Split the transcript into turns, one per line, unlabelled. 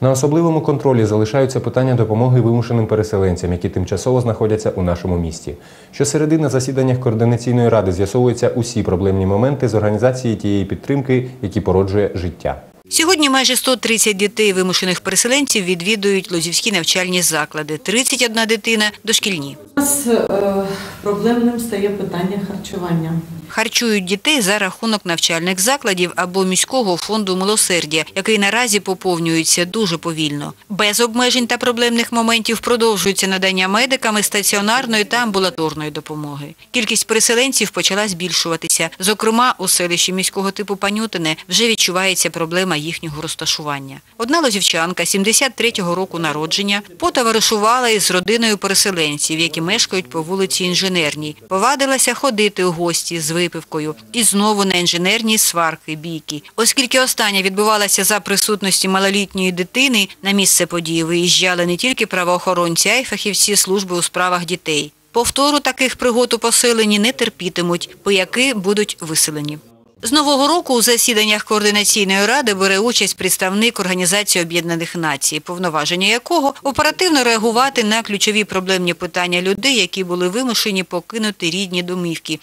На особливому контролі залишаються питання допомоги вимушеним переселенцям, які тимчасово знаходяться у нашому місті. Щосереди на засіданнях координаційної ради з'ясовуються усі проблемні моменти з організації тієї підтримки, які породжує життя.
Сьогодні майже 130 дітей вимушених переселенців відвідують лозівські навчальні заклади, 31 дитина – дошкільні.
Нас е, проблемним стає питання харчування.
Харчують дітей за рахунок навчальних закладів або міського фонду милосердя, який наразі поповнюється дуже повільно. Без обмежень та проблемних моментів продовжується надання медиками стаціонарної та амбулаторної допомоги. Кількість переселенців почала збільшуватися. Зокрема, у селищі міського типу Панютине вже відчувається проблема їхнього розташування. Одна лозівчанка 73-го року народження потоваришувала із родиною переселенців, які мешкають по вулиці Інженерній. Повадилася ходити у гості з випивкою. І знову на інженерній сварки, бійки. Оскільки остання відбувалася за присутності малолітньої дитини, на місце події виїжджали не тільки правоохоронці, а й фахівці служби у справах дітей. Повтору таких пригод у поселенні не терпітимуть, пияки будуть виселені. З нового року у засіданнях координаційної ради бере участь представник Організації Об'єднаних Націй, повноваження якого оперативно реагувати на ключові проблемні питання людей, які були вимушені покинути рідні домівки.